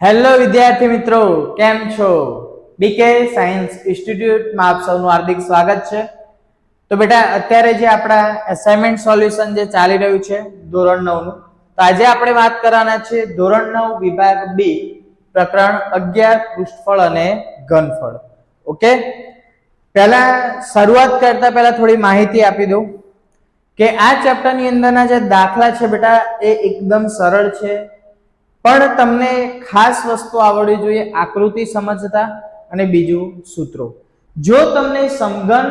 Hello વિદ્યાર્થી મિત્રો. કેમ છો? બીકે સાયન્સ ઇન્સ્ટિટ્યૂટમાં આપ સૌનું હાર્દિક સ્વાગત છે. તો બેટા, અત્યારે જે આપણા એસાઇનમેન્ટ સોલ્યુશન જે ચાલી રહ્યું છે, ધોરણ નવનું, તો આજે આપણે વાત કરવાના છે ધોરણ નવ વિભાગ બી પ્રકરણ અગિયાર, પૃષ્ઠફળ અને ઘનફળ. ઓકે પહેલા શરૂઆત કરતા પહેલા થોડી માહિતી આપી દઉં કે આ ચેપ્ટરની અંદરના જે દાખલા છે બેટા, એ એકદમ સરળ છે. પણ તમને ખાસ વસ્તુ આવડવી જોઈએ આકૃતિ સમજતા અને બીજું સૂત્રો. જો તમને સમઘન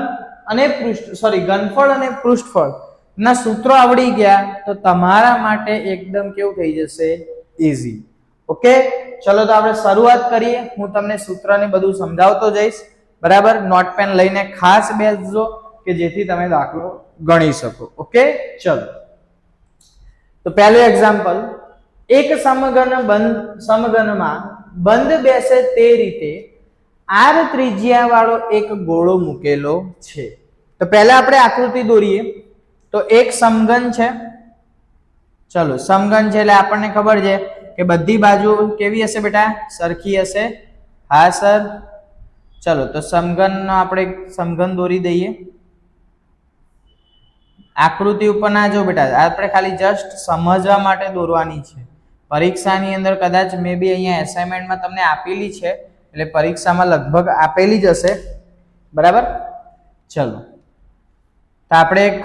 અને પૃષ્ઠ સોરી ઘનફળ અને પૃષ્ઠફળ ના સૂત્રો આવડી ગયા, તો તમારા માટે એકદમ કેવું થઈ જશે? ઇઝી ઓકે ચલો તો આપણે શરૂઆત કરીએ. હું તમને સૂત્રને બધું સમજાવતો જઈશ. બરાબર? નોટ પેન લઈને ખાસ બેસજો કે જેથી તમે દાખલો ગણી શકો. ઓકે ચલો. તો પહેલું એક્ઝામ્પલ એક સમઘન બંધ સમઘનમાં બંધ બેસે તે રીતે આર ત્રિજ્યા વાળો એક ગોળો મૂકેલો છે. તો પહેલા આપણે આકૃતિ દોરીએ. તો એક સમઘન છે. ચલો સમઘન છે એટલે આપણને ખબર છે કે બધી બાજુ કેવી હશે બેટા? સરખી હશે? હા, સર. ચલો, તો સમઘનનો આપણે સમઘન દોરી દઈએ. આકૃતિ ઉપર ના જો બેટા, આપણે ખાલી જસ્ટ સમજવા માટે દોરવાની છે. પરીક્ષાની અંદર કદાચ મે બી અહીંયા એસાઇનમેન્ટમાં તમને આપેલી છે, એટલે પરીક્ષામાં લગભગ આપેલી જ હશે. બરાબર? ચલો. તો આપણે એક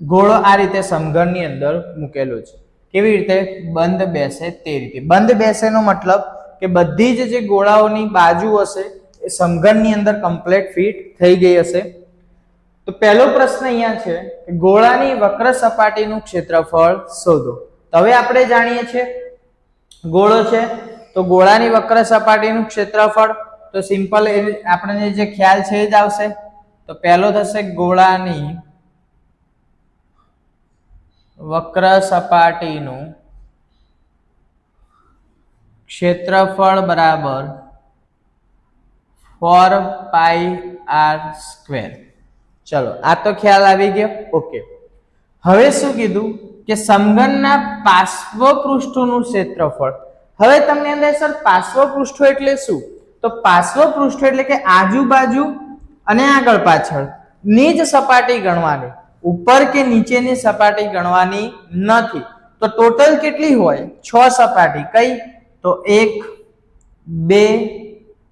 ગોળો આ રીતે સમઘનની અંદર મૂકેલો છે. કેવી રીતે? બંધ બેસે તે રીતે. બંધ બેસેનો મતલબ કે બધી જ જે ગોળાઓની બાજુ હશે, એ સમઘનની અંદર કમ્પ્લેટ ફિટ થઈ ગઈ હશે. તો પહેલો પ્રશ્ન અહીંયા છે કે ગોળાની વક્ર સપાટીનું ક્ષેત્રફળ શોધો. તો હવે આપણે જાણીએ છીએ ગોળો છે, તો ગોળાની વક્ર સપાટીનું ક્ષેત્રફળ, તો સિમ્પલ આપણને જે ખ્યાલ છે એ જ આવશે. તો પહેલો થશે ગોળાની વક્ર સપાટીનું ક્ષેત્રફળ બરાબર ફોર પાઈ આર સ્ક્વેર. ચલો, આ તો ખ્યાલ આવી ગયો? ઓકે હવે શું કીધું? કે સમઘનના પાર્શ્વ પૃષ્ઠોનું ક્ષેત્રફળ. હવે તમને અંદર સર પાર્શ્વ પૃષ્ઠો એટલે શું? તો પાર્શ્વ પૃષ્ઠો એટલે કે આજુબાજુ અને આગળ પાછળ. ની જ સપાટી ગણવાની. ઉપર કે નીચેની સપાટી ગણવાની નથી. તો ટોટલ કેટલી હોય? છ સપાટી. કઈ? તો એક, બે,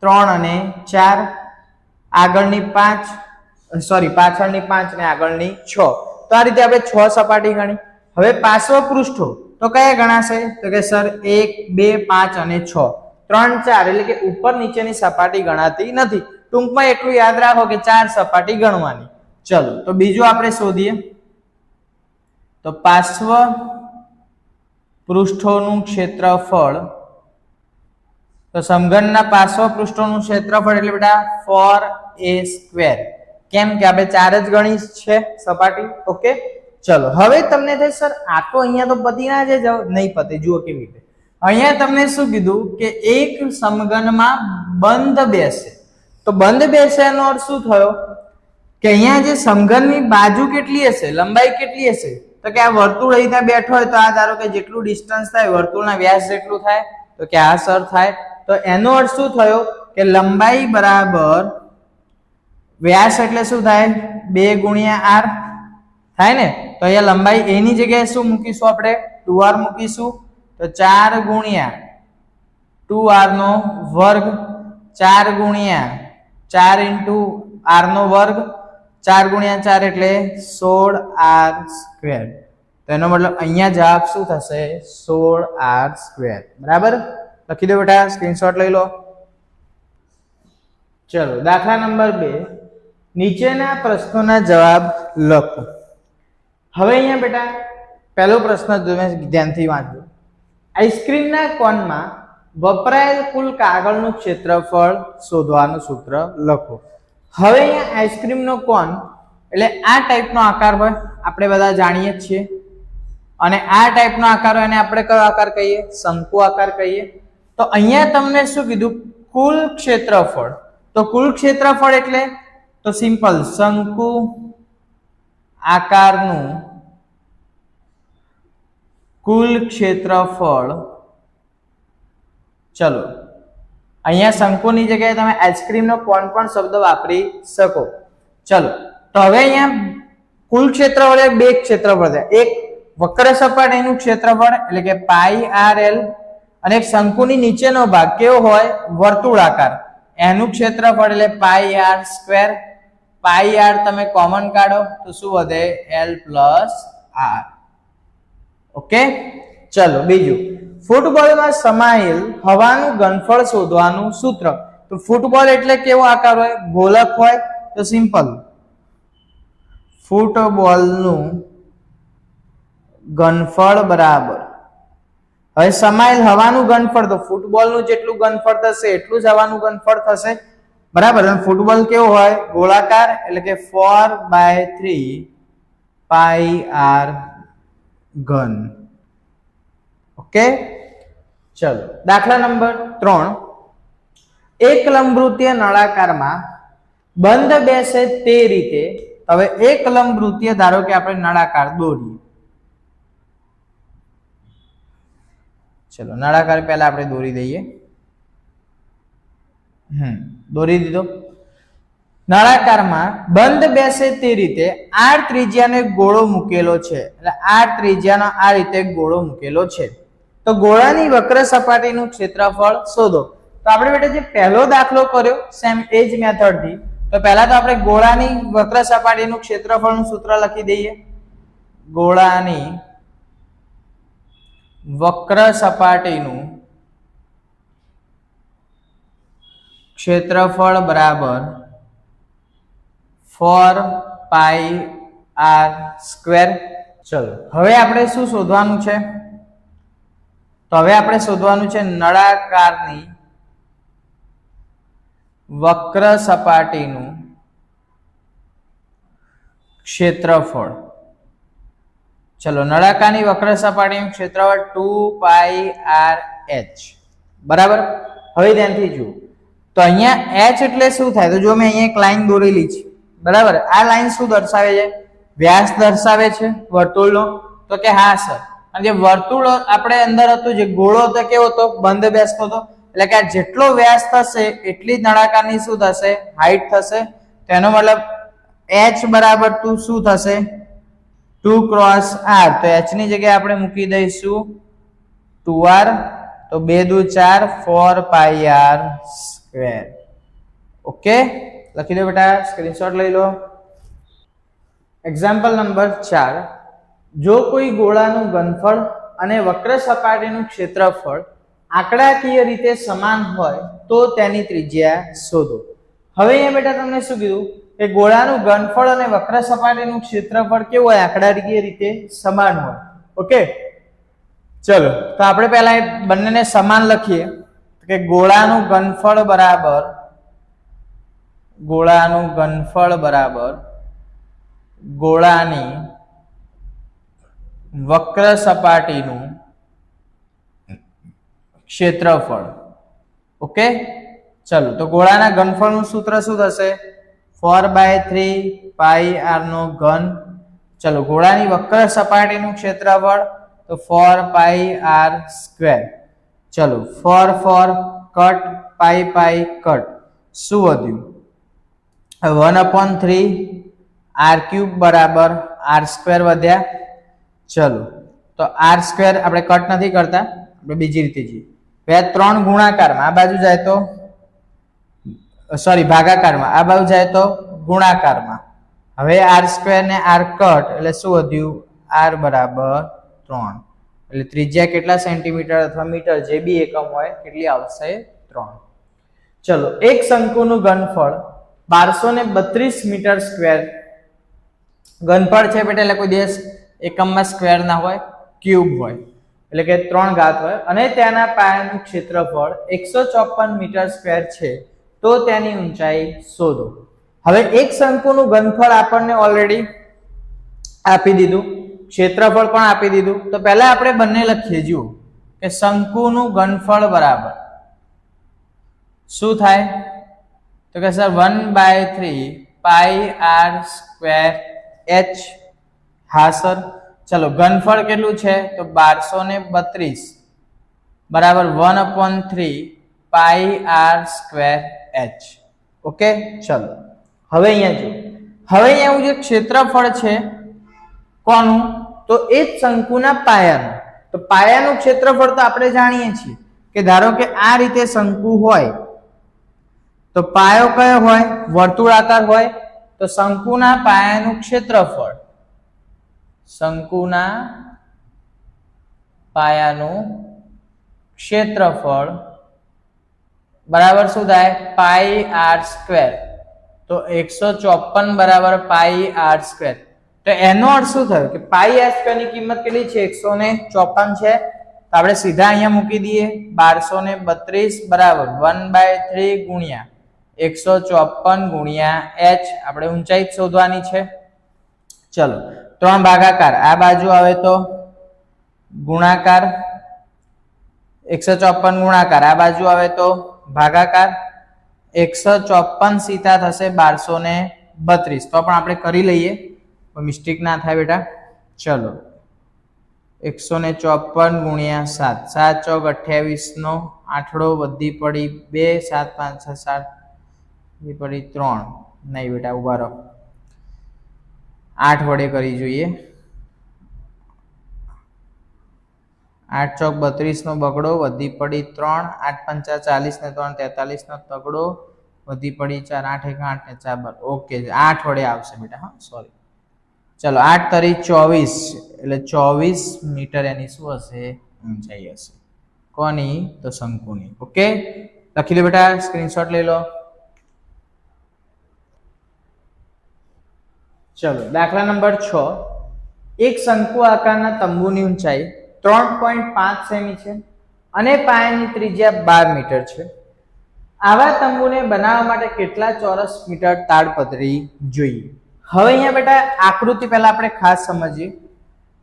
ત્રણ અને ચાર. આગળની પાંચ સોરી પાછળની પાંચ ને આગળની છ. તો આ રીતે આપણે છ સપાટી ગણી. હવે પાછો પૃષ્ઠો. તો કયા ગણાશે? તો કે સર, એક, બે, પાંચ અને છ. ત્રણ, ચાર, એટલે કે ઉપર નીચેની સપાટી ગણાતી નથી. ટૂંકમાં એટલું યાદ રાખો કે ચાર સપાટી ગણવાની. ચલો, તો બીજું આપણે શોધીએ. તો પાર્શ્વ પૃષ્ઠોનું ક્ષેત્રફળ. તો સમઘનના પાર્શ્વ પૃષ્ઠોનું ક્ષેત્રફળ એટલે બેટા ફોર એ સ્ક્વેર કેમ કે આપણે ચાર જ ગણી છે સપાટી? ઓકે ચલો, હવે તમને થાય, સર, આ તો અહીંયા તો પતિ ના જ નહીં પતે, જુઓ કેવી રીતે. અહીંયા તમને શું કીધું કે એક સમઘનમાં બંધ બેસે. તો બંધ બેસે એનો અર્થ શું થયો? કે અહીંયા જે સમઘનની બાજુ કેટલી હશે, લંબાઈ કેટલી હશે? તો કે આ વર્તુળ અહીંયા બેઠો હોય તો આ ધારો કે જેટલું ડિસ્ટન્સ થાય, વર્તુળના વ્યાસ જેટલું થાય, તો કે આ સર થાય. તો એનો અર્થ શું થયો? કે લંબાઈ બરાબર વ્યાસ એટલે શું થાય? બે ગુણ્યા આર. થાય ને? તો અહીંયા લંબાઈ એની જગ્યાએ શું મૂકીશું આપણે? ટુ આર મૂકીશું. તો ચાર ગુણ્યા ટુ આર નો વર્ગ. ચાર ગુણ્યા ચાર ઇન્ટુ આર નો વર્ગ. ચાર ગુણ્યા ચાર એટલે સોળ આર સ્ક્વેર. તો એનો મતલબ અહીંયા જવાબ શું થશે? સોળ આર સ્ક્વેર. બરાબર? લખી દો બેટા, સ્ક્રીનશોટ લઈ લો. ચલો, દાખલા નંબર બે. નીચેના પ્રશ્નોના જવાબ લખો. હવે અહીંયા બેટા, પહેલો પ્રશ્ન તમે ધ્યાનથી વાંચો આઈસ્ક્રીમના કોનમાં વપરાયેલ કુલ કાગળનું ક્ષેત્રફળ શોધવાનું સૂત્ર લખો. હવે અહીંયા આઈસ્ક્રીમનો કોન, એટલે આ ટાઈપનો આકાર હોય, આપણે બધા જાણીએ જ છીએ. અને આ ટાઈપનો આકાર હોય એને આપણે કયો આકાર કહીએ? શંકુ આકાર કહીએ. તો અહીંયા તમને શું કીધું? કુલ ક્ષેત્રફળ. તો કુલ ક્ષેત્રફળ એટલે તો સિમ્પલ શંકુ આકારનું કુલ ક્ષેત્રફળ. ચલો. અહીંયા શંકુની જગ્યાએ તમે આઈસ્ક્રીમનો કોણ પણ શબ્દ વાપરી શકો. ચલો. તો હવે અહીંયા કુલ ક્ષેત્રફળ બે ક્ષેત્રફળ છે. એક વક્ર સપાટીનું ક્ષેત્રફળ, એટલે કે પાઈ આર એલ, અને એક શંકુની નીચેનો ભાગ કેવો હોય? વર્તુળાકાર. એનું ક્ષેત્રફળ એટલે pi R square. Pi R તમે કોમન કાઢો, તો શું વધે? એલ પ્લસ આર ઓકે ચલો, બીજું. ફૂટબોલમાં સમાયેલ હવાનું ઘનફળ શોધવાનું સૂત્ર. તો ફૂટબોલ એટલે કેવો આકાર હોય? ગોલક હોય? તો સિમ્પલ ફૂટબોલનું ઘનફળ બરાબર. હવે સમાયેલ હવાનું ઘનફળ તો ફૂટબોલનું જેટલું ઘનફળ થશે, એટલું જ હવાનું ઘનફળ થશે. બરાબર? ફૂટબોલ કેવો હોય? ગોળાકાર એટલે કે four by three pi R ઘન. ઓકે? ચલો. દાખલા નંબર ત્રણ. એક લંબવૃત્તીય નળાકારમાં બંધ બેસે તે રીતે. હવે એક લંબવૃત્તીય ધારો કે આપણે નળાકાર દોરીએ. ચલો, નળાકાર પહેલા આપણે દોરી દઈએ. હમ, દોરી દીધો. નળાકારમાં બંધ બેસે તે રીતે આર ત્રિજ્યાનો ગોળો મૂકેલો છે. એટલે આર ત્રિજ્યાનો આ રીતે ગોળો મૂકેલો છે. તો ગોળાની વક્ર સપાટીનું ક્ષેત્રફળ શોધો. તો આપણે બેટા જે પહેલો દાખલો કર્યો સેમ એ જ મેથડથી તો પહેલા તો આપણે ગોળાની વક્ર સપાટીનું ક્ષેત્રફળનું સૂત્ર લખી દઈએ. ગોળાની વક્ર સપાટીનું ક્ષેત્રફળ બરાબર ફોર પાઈ આર સ્ક્વેર ચલો. હવે આપણે શું શોધવાનું છે? તો હવે આપણે શોધવાનું છે નળાકારની વક્ર સપાટીનું ક્ષેત્રફળ. ચલો નળાકારની વક્ર સપાટીનું ક્ષેત્રફળ ટુ પાઈ આર એચ બરાબર? હવે ધ્યાનથી જુઓ. તો અહીંયા એચ એટલે શું થાય? તો જો મેં અહીંયા એક લાઈન દોરેલી છે. બરાબર? આ લાઈન શું દર્શાવે છે? વ્યાસ દર્શાવે છે વર્તુળનો? તો કે હા, સર. અને જે વર્તુળ આપણે અંદર હતું, જે ગોળો હતો, કેવો હતો? બંધ બેસતો હતો. એટલે કે આ જેટલો વ્યાસ થશે, એટલી જ નળાકારની શું થશે? હાઈટ થશે. તેનો મતલબ એચ બરાબર ટુ શું થશે? ટુ ક્રોસ આર તો એચની જગ્યાએ આપણે મૂકી દઈશું. ટુ આર તો બે દુ ચાર four pi R square okay લખી દો બેટા સ્ક્રીનશોટ લઈ લો. એક્ઝામ્પલ નંબર ચાર. જો કોઈ ગોળાનું ઘનફળ અને વક્ર સપાટીનું ક્ષેત્રફળ આંકડાકીય રીતે સમાન હોય, તો તેની ત્રિજ્યા શોધો. હવે અહીંયા બેટા તમને શું કીધું? કે ગોળાનું ઘનફળ અને વક્ર સપાટીનું ક્ષેત્રફળ કેવું હોય? આંકડાકીય રીતે સમાન હોય. ઓકે ચલો, તો આપણે પહેલા બંનેને સમાન લખીએ. કે ગોળાનું ઘનફળ બરાબર, ગોળાનું ઘનફળ બરાબર, ગોળાની વક્ર સપાટીનું ક્ષેત્રફળ. ઓકે? ચલો, તો ગોળાના ઘનફળનું સૂત્ર શું થશે? ફોર બાય થ્રી પાઈ આરનો ઘન. ચલો, ગોળાની વક્ર સપાટીનું ક્ષેત્રફળ, તો ફોર પાઈ આર સ્ક્વેર. ચલો, four four cut, pi pi cut. શું વધ્યું? One upon three, R cube બરાબર, આર સ્ક્વેર વધ્યા. ચલો, તો આર સ્ક્વેર આપણે કટ નથી કરતા, આપણે બીજી રીતે જઈએ. બે ત્રણ ગુણાકારમાં, આ બાજુ જાય તો, સોરી, ભાગાકારમાં, આ બાજુ જાય તો ગુણાકારમાં. હવે આર સ્ક્વેર ને આર કટ, એટલે શું વધ્યું? આર બરાબર ત્રણ. એટલે ત્રિજ્યા કેટલા સેન્ટીમીટર અથવા મીટર જે બી એકમ હોય, કેટલી આવશે? ત્રણ. ચલો, એક શંકુનું ઘનફળ બારસો ને બત્રીસ મીટર સ્ક્વેર ઘનફળ છે બેટા, એટલે કોઈ દિવસ એકમમાં સ્ક્વેર ના હોય ક્યુબ હોય. એટલે કે ત્રણ ઘાત હોય. અને તેના પાયાનું ક્ષેત્રફળ એકસો ચોપન મીટર સ્ક્વેર છે. તો તેની ઊંચાઈ શોધો. હવે એક શંકુનું ઘનફળ આપણને ઓલરેડી આપી દીધું. ક્ષેત્રફળ પણ આપી દીધું. તો પહેલા આપણે બંને લખીએ, જુઓ. કે શંકુનું ઘનફળ બરાબર. શું થાય? તો કે sir one by three pi R square H હા, સર. ચલો, ઘનફળ કેટલું છે? તો બારસો ને બત્રીસ. બરાબર one upon three pi R square H okay ચલો. હવે અહીંયા જો હવે અહીંયા જે ક્ષેત્રફળ છે કોનું? તો એ જ શંકુના પાયાનું. તો પાયાનું ક્ષેત્રફળ તો આપણે જાણીએ છીએ કે ધારો કે આ રીતે શંકુ હોય, તો પાયો કયો હોય? વર્તુળાકાર હોય. તો શંકુના પાયાનું ક્ષેત્રફળ, શંકુના પાયાનું ક્ષેત્રફળ બરાબર શું થાય? Pi R square. તો એકસો ચોપન બરાબર પાઈ આર સ્ક્વેર. તો એનો અર્થ શું થયો? કે પાઈ એસની કિંમત કેટલી છે? એકસો ને ચોપન છે. તો આપણે સીધા અહીંયા મૂકી દઈએ. બારસો ને બત્રીસ બરાબર વન બાય થ્રી ગુણ્યા એકસો ચોપન ગુણ્યા એચ આપણે ઊંચાઈ શોધવાની છે. ચલો, ત્રણ ભાગાકાર. આ બાજુ આવે તો ગુણાકાર એકસો ચોપન ગુણાકાર. આ બાજુ આવે તો ભાગાકાર એકસો ચોપન સીતા થશે બારસો ને બત્રીસ. તો પણ આપણે કરી લઈએ. કોઈ મિસ્ટેક ના થાય બેટા. ચલો. એકસો ને ચોપન ગુણ્યા સાત. સાત ચોક અઠ્યાવીસનો આઠડો વધી પડી બે, સાત પાંચ, છ, સાત, વધી પડી ત્રણ. નહીં બેટા ઊભા રહો. આઠ વડે કરી જોઈએ. આઠ ચોક બત્રીસનો બગડો વધી પડી ત્રણ. આઠ પંચા ચાલીસ ને ત્રણ, તેતાલીસનો તગડો વધી પડી ચાર. આઠ એક, આઠ ને ચાર ઓકે, આઠ વડે આવશે બેટા, હા સોરી ચલો, આઠ તરી ચોવીસ એટલે ચોવીસ મીટર એની શું હશે? ઊંચાઈ હશે. કોની? તો શંકુની. ઓકે? લખી લો બેટા સ્ક્રીનશોટ લઈ લો. ચલો, દાખલા નંબર છ. એક શંકુ આકારના તંબુની ઊંચાઈ ત્રણ પોઈન્ટ પાંચ સેમી છે અને પાયાની ત્રિજ્યા બાર મીટર છે. આવા તંબુને બનાવવા માટે કેટલા ચોરસ મીટર તાડપત્રી જોઈએ? હવે અહીંયા બેટા આકૃતિ પહેલા આપણે ખાસ સમજીએ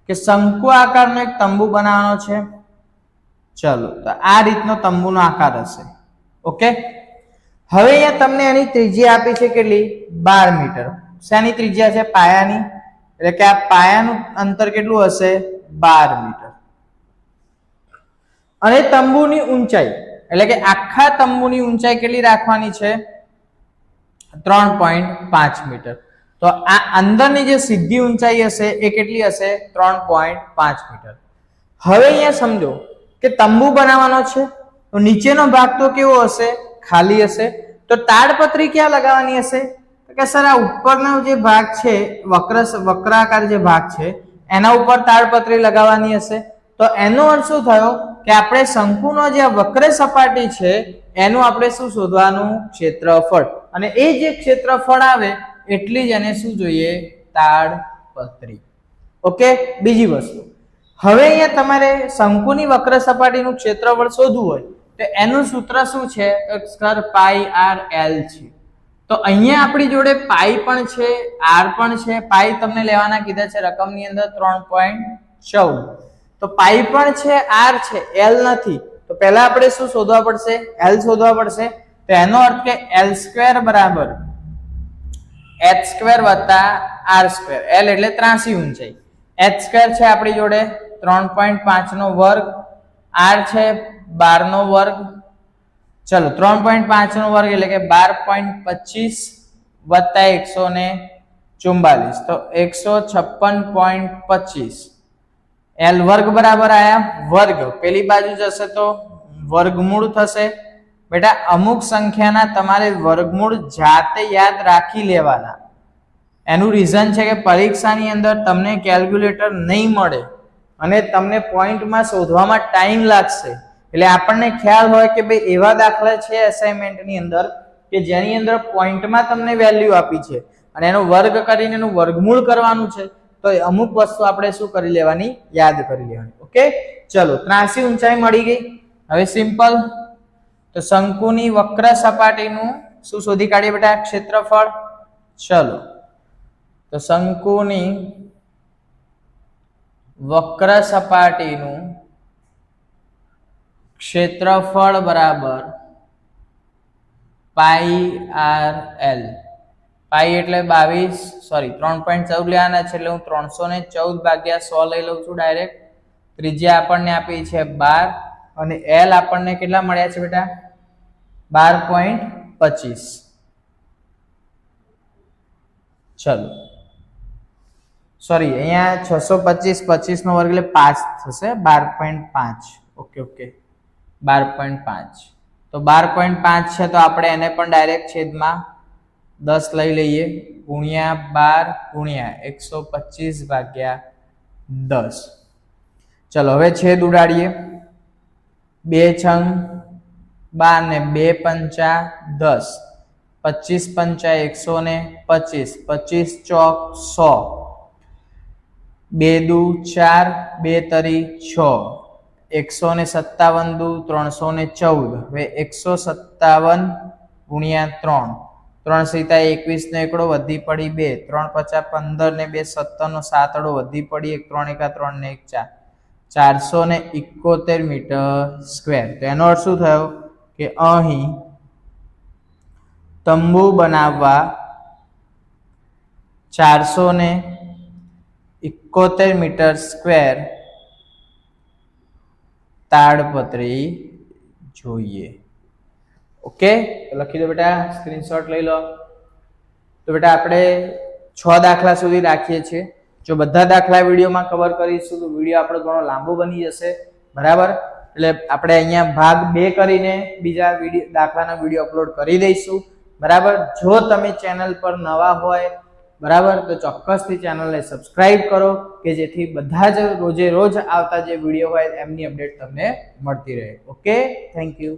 કે શંકુ આકારનો એક તંબુ બનાવવાનો છે. ચલો, તો આ રીતનો તંબુનો આકાર હશે. ઓકે? હવે અહીંયા તમને એની ત્રિજ્યા આપી છે કેટલી? બાર મીટર. શેની ત્રિજ્યા છે? પાયાની. એટલે કે આ પાયાનું અંતર કેટલું હશે? બાર મીટર. અને તંબુની ઊંચાઈ, એટલે કે આખા તંબુની ઊંચાઈ કેટલી રાખવાની છે? ત્રણ પોઈન્ટ પાંચ મીટર. તો આ અંદરની જે સીધી ઊંચાઈ હશે એ કેટલી હશે? ત્રણ પોઈન્ટ પાંચ મીટર. હવે અહીંયા સમજો કે તંબુ બનાવવાનો છે, તો નીચેનો ભાગ તો કેવો હશે? ખાલી હશે. તો તાડપત્રી ક્યાં લગાવવાની હશે? કે સર, આ ઉપરનો જે ભાગ છે, વક્ર વક્રાકાર જે ભાગ છે, એના ઉપર તાડપત્રી લગાવવાની હશે. તો એનો અર્થ શું થયો? કે આપણે શંકુનો જે વક્ર સપાટી છે, એનું આપણે શું શોધવાનું? ક્ષેત્રફળ. અને એ જે ક્ષેત્રફળ આવે એટલી જ એને શું જોઈએ? તાડપત્રી ઓકે? બીજી વસ્તુ. હવે અહીંયા તમારે શંકુની વક્ર સપાટીનું ક્ષેત્રફળ શોધવું હોય, તો એનું સૂત્ર શું છે? સ્કર પાઈ આર એલ છે. તો અહીંયા આપણી જોડે પાઈ પણ છે આર પણ છે. પાઈ તમને લેવાના કીધા છે રકમની અંદર ત્રણ પોઈન્ટ ચૌદ. તો પાઈ પણ છે આર છે એલ નથી. તો પહેલા આપણે શું શોધવા પડશે? એલ શોધવા પડશે. તો એનો અર્થ કે એલ સ્ક્વેર બરાબર એચ સ્ક્વેર વત્તા આર સ્ક્વેર એલ એટલે ત્રાસી ઊંચાઈ. એચ સ્ક્વેર છે આપણી જોડે ત્રણ પોઈન્ટ પાંચ નો વર્ગ. આર છે બારનો વર્ગ. ચલો, ત્રણ પોઈન્ટ પાંચ નો વર્ગ એટલે કે બાર પોઈન્ટ પચીસ વત્તા એકસો ને ચુમ્બાલીસ તો એકસો છપ્પન પોઈન્ટ પચીસ. એલ વર્ગ બરાબર આયા વર્ગ. પેલી બાજુ જશે તો વર્ગમૂળ થશે. બેટા, અમુક સંખ્યાના તમારે વર્ગમૂળ જાતે યાદ રાખી લેવાના. એનું રીઝન છે કે પરીક્ષાની અંદર તમને કેલ્ક્યુલેટર નહીં મળે અને તમને પોઈન્ટમાં શોધવામાં ટાઈમ લાગશે. એટલે આપણને ખ્યાલ હોય કે ભાઈ એવા દાખલા છે એસાઇનમેન્ટની અંદર કે જેની અંદર પોઈન્ટમાં તમને વેલ્યુ આપી છે. અને એનો વર્ગ કરીને એનું વર્ગમૂળ કરવાનું છે. તો અમુક વસ્તુ આપણે શું કરી લેવાની? યાદ કરી લેવાની. ઓકે ચલો, ત્રાસી ઊંચાઈ મળી ગઈ. હવે સિમ્પલ તો શંકુની વક્ર સપાટીનું શું શોધી કાઢીએ બેટા? ક્ષેત્રફળ. ચલો. તો શંકુની વક્ર સપાટીનું ક્ષેત્રફળ બરાબર પાઈ આર એલ. પાઈ એટલે બાવીસ સોરી ત્રણ પોઈન્ટ ચૌદ લેવાના છે, એટલે હું ત્રણસો ને ચૌદ ભાગ્યા સો લઈ લઉં છું ડાયરેક્ટ ત્રિજ્યા આપણને આપી છે બાર. અને એલ આપણને કેટલા મળ્યા છે બેટા? બાર પોઈન્ટ પચીસ. ચલો. સોરી અહીંયા છસો પચીસ પચીસનો વર્ગ એટલે પાંચ થશે. બાર પોઈન્ટ પાંચ. ઓકે ઓકે બાર પોઈન્ટ પાંચ. તો બાર પોઈન્ટ પાંચ છે તો આપણે એને પણ ડાયરેક્ટ છેદમાં દસ લઈ લઈએ. ગુણ્યા બાર ગુણ્યા એકસો પચીસ ભાગ્યા દસ. ચલો, હવે છેદ ઉડાડીએ. બે છંગ, બાર ને બે પંચા, દસ. પચીસ પંચા એકસો ને પચીસ. પચીસ ચોક સો. બે દુ ચાર, બે તરી છ. એકસો ને સત્તાવન દુ ત્રણસો ને ચૌદ. હવે એકસો સત્તાવન ગુણ્યા ત્રણ. ત્રણ સીતા એકવીસ નો એકડો વધી પડી બે. ત્રણ પચાસ પંદર ને બે, સત્તર નો સાતડો વધી પડી એક, ત્રણ એકા ત્રણ ને એક ચાર. ચારસો ને ઇકોતેર મીટર સ્ક્વેર. તો એનો અર્થ શું થયો? કે અહીં તંબુ બનાવવા ચારસો ને ઇકોતેર મીટર સ્ક્વેર તાડપત્રી જોઈએ. ઓકે? લખી દો બેટા, સ્ક્રીનશોટ લઈ લો. તો બેટા, આપણે છ દાખલા સુધી રાખીએ છીએ. જો બધા દાખલા વિડીયોમાં કવર કરીશું તો વીડિયો આપણો ઘણો લાંબો બની જશે. બરાબર? એટલે આપણે અહીંયા ભાગ બે કરીને બીજા વીડિયો, દાખલાના વીડિયો અપલોડ કરી દઈશું. બરાબર? જો તમે ચેનલ પર નવા હોય, બરાબર? તો ચોક્કસથી ચેનલને સબસ્ક્રાઇબ કરો, કે જેથી બધા જ રોજે રોજ આવતા જે વીડિયો હોય એમની અપડેટ તમને મળતી રહે. Okay thank you